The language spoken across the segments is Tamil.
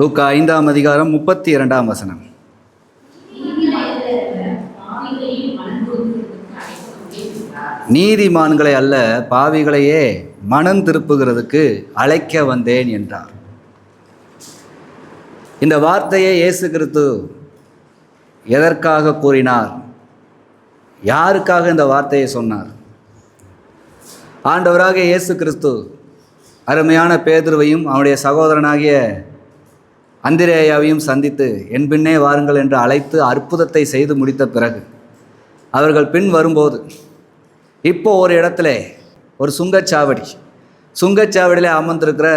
லூக்கா ஐந்தாம் அதிகாரம் முப்பத்தி இரண்டாம் வசனம். நீதிமான்களை அல்ல பாவிகளையே மனம் திருப்புகிறதுக்கு அழைக்க வந்தேன் என்றார். இந்த வார்த்தையை இயேசு கிறிஸ்து எதற்காக கூறினார்? யாருக்காக இந்த வார்த்தையை சொன்னார்? ஆண்டவராக இயேசு கிறிஸ்து அருமையான பேதுருவையும் அவனுடைய சகோதரனாகிய அந்திரேயாவையும் சந்தித்து என் பின்னே வாருங்கள் என்று அழைத்து அற்புதத்தை செய்து முடித்த பிறகு அவர்கள் பின் வரும்போது இப்போ ஒரு இடத்துல ஒரு சுங்கச்சாவடி சுங்கச்சாவடியில் அமர்ந்திருக்கிற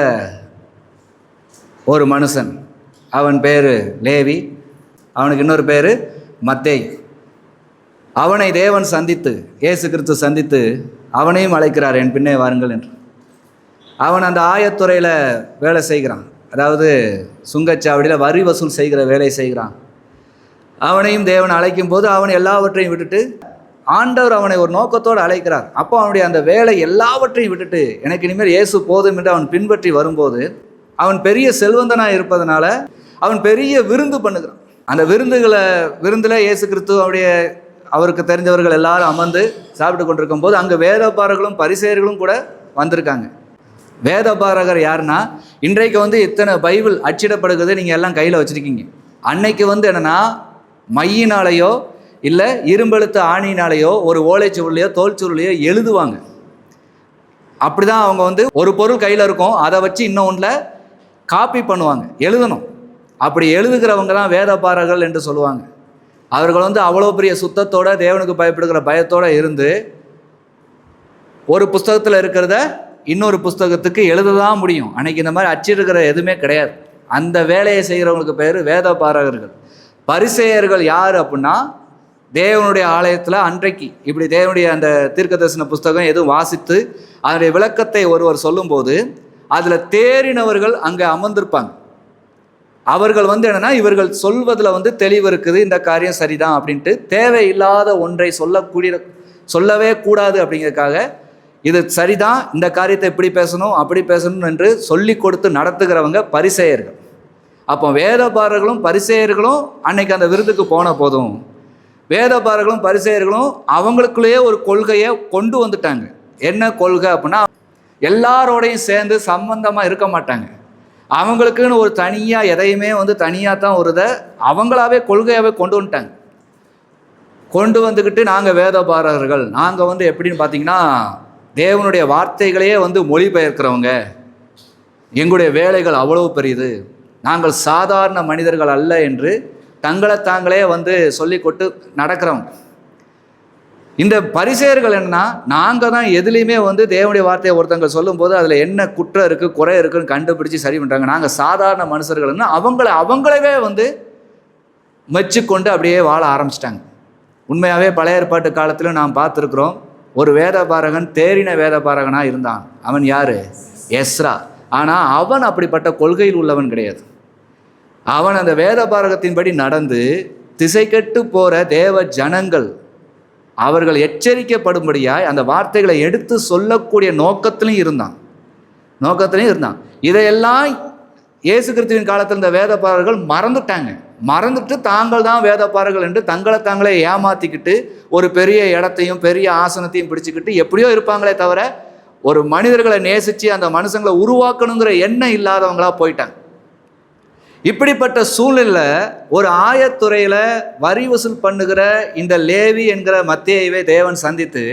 ஒரு மனுஷன். அவன் பேர் லேவி அவனுக்கு இன்னொரு பேர் மத்தேய். அவனை தேவன் சந்தித்து இயேசு கிறிஸ்து சந்தித்து அவனையும் அழைக்கிறார் என் பின்னே வாருங்கள் என்று. அவன் அந்த ஆயத்துறையில் வேலை செய்கிறான். அதாவது சுங்கச்சாவடியில் வரி வசூல் செய்கிற வேலை செய்கிறான். அவனையும் தேவன் அழைக்கும் போது அவன் எல்லாவற்றையும் விட்டுட்டு ஆண்டவர் அவனை ஒரு நோக்கத்தோடு அழைக்கிறார். அப்போ அவனுடைய அந்த வேலை எல்லாவற்றையும் விட்டுட்டு எனக்கு இனிமேல் இயேசு போதும் என்று அவன் பின்பற்றி வரும்போது அவன் பெரிய செல்வந்தனாக இருப்பதனால அவன் பெரிய விருந்து பண்ணுகிறான். அந்த விருந்துகளை விருந்தில் இயேசு கிறிஸ்து அவருடைய அவருக்கு தெரிஞ்சவர்கள் எல்லாரும் அமர்ந்து சாப்பிட்டு கொண்டிருக்கும் போது அங்கே வேதப்பாரர்களும் பரிசெயர்களும் கூட வந்திருக்காங்க. வேதபாரகர் யாருன்னா இன்றைக்கு வந்து இத்தனை பைபிள் அச்சிடப்படுகிறது நீங்கள் எல்லாம் கையில் வச்சுருக்கீங்க. அன்னைக்கு வந்து என்னென்னா மையினாலேயோ இல்லை இரும்பெழுத்து ஆணினாலேயோ ஒரு ஓலைச்சுருளையோ தோல்சுருளையோ எழுதுவாங்க. அப்படி தான் அவங்க வந்து ஒரு பொருள் கையில் இருக்கும் அதை வச்சு இன்னொன்றில் காப்பி பண்ணுவாங்க எழுதணும். அப்படி எழுதுகிறவங்க தான் வேதபாரர்கள் என்று சொல்லுவாங்க. அவர்கள் வந்து அவ்வளோ பெரிய சுத்தத்தோடு தேவனுக்கு பயப்படுகிற பயத்தோடு இருந்து ஒரு புஸ்தகத்தில் இருக்கிறத இன்னொரு புஸ்தகத்துக்கு எழுத தான் முடியும். அன்னைக்கு இந்த மாதிரி அச்சிருக்கிற எதுவுமே கிடையாது. அந்த வேலையை செய்கிறவங்களுக்கு பேர் வேத பாரகர்கள் பரிசெயர்கள் யார் அப்படின்னா தேவனுடைய ஆலயத்தில் அன்றைக்கு இப்படி தேவனுடைய அந்த தீர்க்க தரிசன புஸ்தகம் எதுவும் வாசித்து அதனுடைய விளக்கத்தை ஒருவர் சொல்லும்போது அதில் தேறினவர்கள் அங்கே அமர்ந்திருப்பாங்க. அவர்கள் வந்து என்னென்னா இவர்கள் சொல்வதில் வந்து தெளிவு இருக்குது இந்த காரியம் சரிதான் அப்படின்ட்டு தேவையில்லாத ஒன்றை சொல்லக்கூடிய சொல்லவே கூடாது அப்படிங்கிறதுக்காக இது சரிதான் இந்த காரியத்தை இப்படி பேசணும் அப்படி பேசணும் என்று சொல்லி கொடுத்து நடத்துகிறவங்க பரிசெயர்கள். அப்போ வேதபாரர்களும் பரிசெயர்களும் அன்னைக்கு அந்த விருதுக்கு போன போதும் வேதபாரர்களும் பரிசெயர்களும் அவங்களுக்குள்ளேயே ஒரு கொள்கையை கொண்டு வந்துட்டாங்க. என்ன கொள்கை அப்படின்னா எல்லாரோடையும் சேர்ந்து சம்பந்தமாக இருக்க மாட்டாங்க. அவங்களுக்குன்னு ஒரு தனியாக எதையுமே வந்து தனியாக தான் ஒரு இதை அவங்களாவே கொள்கையாகவே கொண்டு வந்துட்டாங்க. கொண்டு வந்துக்கிட்டு நாங்கள் வேதபாரகர்கள் நாங்கள் வந்து எப்படின்னு பார்த்தீங்கன்னா தேவனுடைய வார்த்தைகளையே வந்து மொழிபெயர்க்கிறவங்க. எங்களுடைய வேலைகள் அவ்வளவு பெரியது நாங்கள் சாதாரண மனிதர்கள் அல்ல என்று தங்களை தாங்களே வந்து சொல்லி கொட்டு நடக்கிறோம். இந்த பரிசெயர்கள் என்னன்னா நாங்கள் தான் எதுலேயுமே வந்து தேவனுடைய வார்த்தையை ஒருத்தங்க சொல்லும்போது அதில் என்ன குற்றம் இருக்குது குறை இருக்குன்னு கண்டுபிடிச்சி சரி பண்ணுறாங்க நாங்கள் சாதாரண மனுஷர்கள்னு அவங்கள அவங்களவே வந்து மெச்சுக்கொண்டு அப்படியே வாழ ஆரம்பிச்சிட்டாங்க. உண்மையாகவே பழைய ஏற்பாட்டு காலத்தில் நாம் பார்த்துருக்குறோம். ஒரு வேதபாரகன் தேறின வேதபாரகனாக இருந்தான். அவன் யார்? எஸ்ரா. ஆனால் அவன் அப்படிப்பட்ட கொள்கையில் உள்ளவன் கிடையாது. அவன் அந்த வேதபாரகத்தின்படி நடந்து திசைக்கெட்டு போகிற தேவ ஜனங்கள் அவர்கள் எச்சரிக்கப்படும்படியாய் அந்த வார்த்தைகளை எடுத்து சொல்லக்கூடிய நோக்கத்திலையும் இருந்தான். நோக்கத்திலையும் இருந்தான். இதையெல்லாம் இயேசு கிறிஸ்துவின் காலத்தில் இந்த வேதபாரர்கள் மறந்துட்டாங்க. மறந்துட்டு தாங்கள் தான் வேதப்பாரர்கள் என்று தங்களை தாங்களே ஏமாத்திக்கிட்டு ஒரு பெரிய இடத்தையும் பெரிய ஆசனத்தையும் பிடிச்சிக்கிட்டு எப்படியோ இருப்பாங்களே தவிர ஒரு மனிதர்களை நேசித்து அந்த மனுஷங்களை உருவாக்கணுங்கிற எண்ணம் இல்லாதவங்களாக போயிட்டாங்க. இப்படிப்பட்ட சூழ்நிலை ஒரு ஆயத்துறையில் வரி வசூல் பண்ணுகிற இந்த லேவி என்கிற மத்தியவை தேவன் சந்தித்து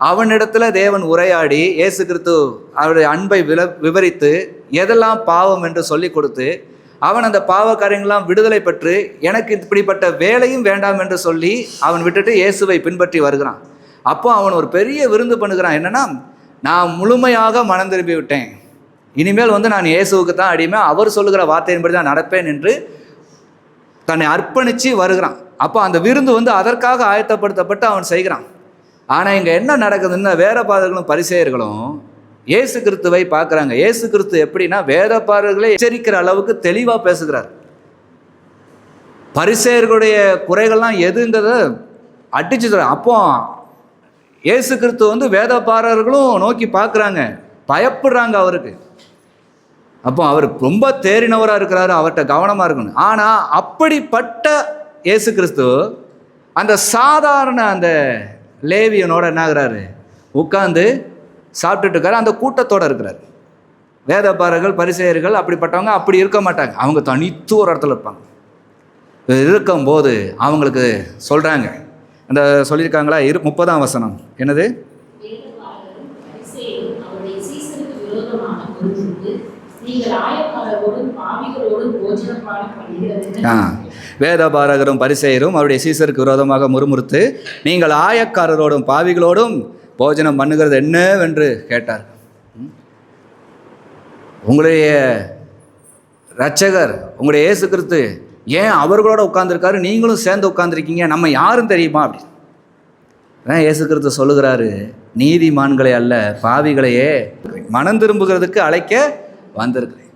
அவனிடத்தில் தேவன் உரையாடி இயேசு கிறிஸ்து அவருடைய அன்பை வில விவரித்து எதெல்லாம் பாவம் என்று சொல்லி கொடுத்து அவன் அந்த பாவ விடுதலை பெற்று எனக்கு இப்படிப்பட்ட வேலையும் வேண்டாம் என்று சொல்லி அவன் விட்டுட்டு இயேசுவை பின்பற்றி வருகிறான். அப்போ அவன் ஒரு பெரிய விருந்து பண்ணுகிறான். என்னன்னா நான் முழுமையாக மனம் திரும்பி விட்டேன். இனிமேல் வந்து நான் இயேசுவுக்கு தான் அடிமை. அவர் சொல்லுகிற வார்த்தையின்படி தான் நடப்பேன் என்று தன்னை அர்ப்பணித்து வருகிறான். அப்போ அந்த விருந்து வந்து அதற்காக ஆயத்தப்படுத்தப்பட்டு அவன் செய்கிறான். ஆனால் இங்கே என்ன நடக்குதுன்னா வேதபாதர்களும் பரிசெயர்களும் இயேசு கிறிஸ்துவை பார்க்குறாங்க. இயேசு கிறிஸ்து எப்படின்னா வேதப்பாரர்களை எச்சரிக்கிற அளவுக்கு தெளிவாக பேசுகிறார். பரிசெயர்களுடைய குறைகள்லாம் எதுங்கிறத அடிச்சு சொல்கிறார் அப்போ இயேசு கிறிஸ்து வந்து வேதபாரர்களும் நோக்கி பார்க்குறாங்க. பயப்படுறாங்க அவருக்கு. அப்போ அவர் ரொம்ப தேறினவராக இருக்கிறாரு. அவர்கிட்ட கவனமாக இருக்கணும். ஆனால் அப்படிப்பட்ட இயேசு கிறிஸ்து அந்த சாதாரண அந்த லேவியனோட என்ன ஆகுறாரு? உட்காந்து சாப்பிட்டுட்டு இருக்காரு அந்த கூட்டத்தோட இருக்கிறார். வேதப்பாரர்கள் பரிசெயர்கள் அப்படிப்பட்டவங்க அப்படி இருக்க மாட்டாங்க. அவங்க தனித்து ஒரு இடத்துல இருப்பாங்க. இருக்கும்போது அவங்களுக்கு சொல்கிறாங்க அந்த சொல்லியிருக்காங்களா? இரு முப்பதாம் வசனம். என்னது? வேதபாரகரும் பரிசெயரும் அவருடைய சீசருக்கு விரோதமாக முறுமுறுத்து நீங்கள் ஆயக்காரரோடும் பாவிகளோடும் போஜனம் பண்ணுகிறது என்னவென்று கேட்டார். உங்களுடைய ரட்சகர் உங்களுடைய இயேசு கிறிஸ்து ஏன் அவர்களோட உட்காந்துருக்காரு நீங்களும் சேர்ந்து உட்காந்துருக்கீங்க நம்ம யாரும் தெரியுமா? அப்படி அதான் இயேசு கிறிஸ்து சொல்லுகிறாரு? நீதிமான்களை அல்ல பாவிகளையே மனம் திரும்புகிறதுக்கு அழைக்க வந்திருக்கிறேன்.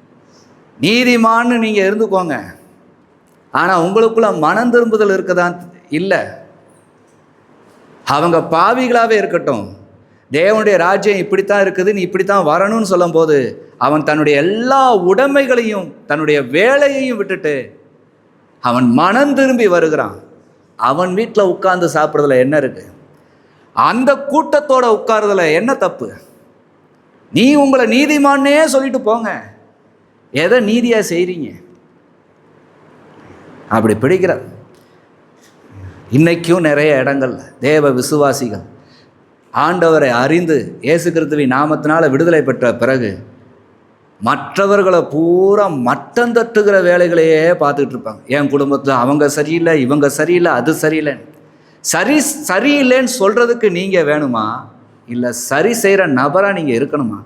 நீதிமான்னு நீங்கள் இருந்துக்கோங்க. ஆனால் உங்களுக்குள்ள மனம் திரும்புதல் இருக்கதான் இல்லை. அவங்க பாவிகளாகவே இருக்கட்டும். தேவனுடைய ராஜ்யம் இப்படித்தான் இருக்குது நீ இப்படித்தான் வரணும்னு சொல்லும்போது அவன் தன்னுடைய எல்லா உடைமைகளையும் தன்னுடைய வேலையையும் விட்டுட்டு அவன் மனம் திரும்பி வருகிறான். அவன் வீட்டில் உட்கார்ந்து சாப்பிட்றதுல என்ன இருக்கு? அந்த கூட்டத்தோட உட்கார்றதுல என்ன தப்பு? நீ உங்களை நீதிமானே சொல்லிட்டு போங்க. எதை நீதியாக செய்கிறீங்க அப்படி பிடிக்கிறார். இன்றைக்கும் நிறைய இடங்கள்ல தேவ விசுவாசிகள் ஆண்டவரை அறிந்து இயேசு கிறிஸ்துவின் நாமத்தினால் விடுதலை பெற்ற பிறகு மற்றவர்களை பூரா மட்டம் தட்டுகிற வேலைகளையே பார்த்துக்கிட்டு இருப்பாங்க. என் குடும்பத்தில் அவங்க சரியில்லை இவங்க சரியில்லை அது சரியில்லைன்னு. சரி சரியில்லைன்னு சொல்கிறதுக்கு நீங்கள் வேணுமா? இல்லை சரி செய்கிற நபராக நீங்கள் இருக்கணுமா?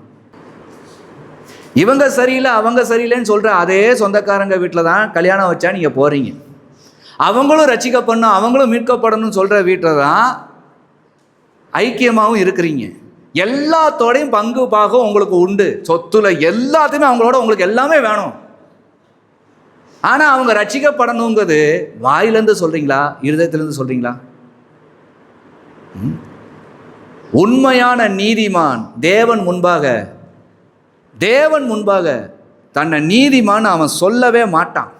இவங்க சரியில்லை அவங்க சரியில்லைன்னு சொல்கிற அதே சொந்தக்காரங்க வீட்டில் தான் கல்யாணம் வச்சா நீங்கள் போகிறீங்க அவங்களும் ரசிக்கப்படணும் அவங்களும் மீட்கப்படணும்னு சொல்கிற வீட்டில் தான் ஐக்கியமாகவும் இருக்கிறீங்க. எல்லாத்தோடையும் பங்கு பாகம் உங்களுக்கு உண்டு. சொத்துல எல்லாத்தையுமே அவங்களோட உங்களுக்கு எல்லாமே வேணும். ஆனால் அவங்க ரட்சிக்கப்படணுங்கிறது வாயிலேருந்து சொல்கிறீங்களா இருதயத்திலேருந்து சொல்கிறீங்களா உண்மையான நீதிமான் தேவன் முன்பாக தேவன் முன்பாக தன்னை நீதிமான் அவன் சொல்லவே மாட்டான்.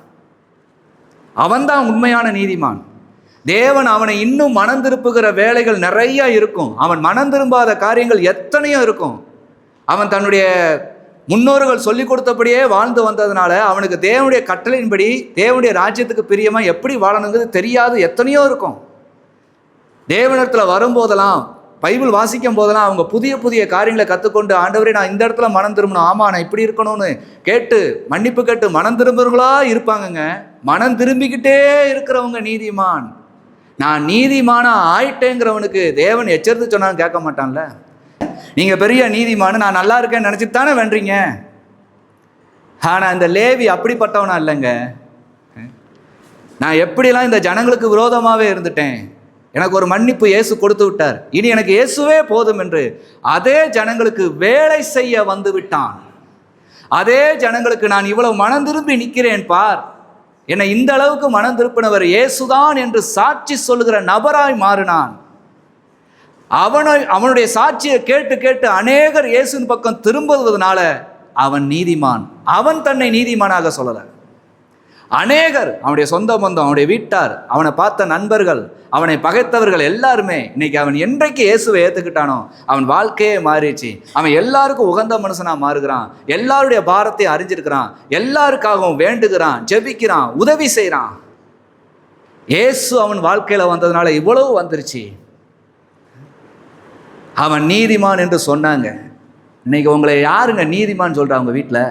அவன்தான் உண்மையான நீதிமான். தேவன் அவனை இன்னும் மனம் திருப்புகிற வேலைகள் நிறைய இருக்கும். அவன் மனம் திரும்பாத காரியங்கள் எத்தனையோ இருக்கும். அவன் தன்னுடைய முன்னோர்கள் சொல்லி கொடுத்தபடியே வாழ்ந்து வந்ததுனால அவனுக்கு தேவனுடைய கட்டளையின்படி தேவனுடைய ராஜ்யத்துக்கு பிரியமா எப்படி வாழணுங்கிறது தெரியாது எத்தனையோ இருக்கும். தேவனிடத்தில் வரும்போதெல்லாம் பைபிள் வாசிக்கும் போதெல்லாம் அவங்க புதிய புதிய காரியங்களை கற்றுக்கொண்டு ஆண்டவரே நான் இந்த இடத்துல மனம் திரும்பணும். ஆமாம் நான் இப்படி இருக்கணும்னு கேட்டு மன்னிப்பு கேட்டு மனம் திரும்புறவங்களா இருப்பாங்கங்க. மனம் திரும்பிக்கிட்டே இருக்கிறவங்க நீதிமான். நான் நீதிமானா ஆயிட்டேங்கிறவனுக்கு தேவன் எச்சரித்து சொன்னாலும் கேட்க மாட்டான்ல? நீங்கள் பெரிய நீதிமானு நான் நல்லா இருக்கேன்னு நினச்சிட்டு தானே வென்றீங்க? ஆனால் இந்த லேவி அப்படிப்பட்டவனா இல்லைங்க. நான் எப்படிலாம் இந்த ஜனங்களுக்கு விரோதமாகவே இருந்துட்டேன். எனக்கு ஒரு மன்னிப்பு இயேசு கொடுத்து விட்டார். இனி எனக்கு இயேசுவே போதும் என்று அதே ஜனங்களுக்கு வேலை செய்ய வந்து விட்டான். அதே ஜனங்களுக்கு நான் இவ்வளவு மனம் திரும்பி நிற்கிறேன் பார். என்னை இந்த அளவுக்கு மனம் திருப்பினவர் இயேசுதான் என்று சாட்சி சொல்லுகிற நபராய் மாறினான். அவனை அவனுடைய சாட்சியை கேட்டு கேட்டு அநேகர் இயேசுவின் பக்கம் திரும்புவதனால அவன் நீதிமான். அவன் தன்னை நீதிமானாக சொல்லலை. அநேகர் அவனுடைய சொந்த பந்தம் அவனுடைய வீட்டார் அவனை பார்த்த நண்பர்கள் அவனை பகைத்தவர்கள் எல்லாருமே இன்னைக்கு அவன் என்றைக்கு இயேசுவை ஏற்றுக்கிட்டானோ அவன் வாழ்க்கையே மாறிடுச்சு. அவன் எல்லாருக்கும் உகந்த மனுஷனாக மாறுகிறான். எல்லாருடைய பாரத்தை அறிஞ்சிருக்கிறான். எல்லாருக்காகவும் வேண்டுகிறான் ஜெபிக்கிறான் உதவி செய்கிறான் இயேசு அவன் வாழ்க்கையில் வந்ததுனால இவ்வளவு வந்துருச்சு. அவன் நீதிமான் என்று சொன்னாங்க. இன்னைக்கு உங்களை யாருங்க நீதிமான் சொல்கிறா உங்கள் வீட்டில்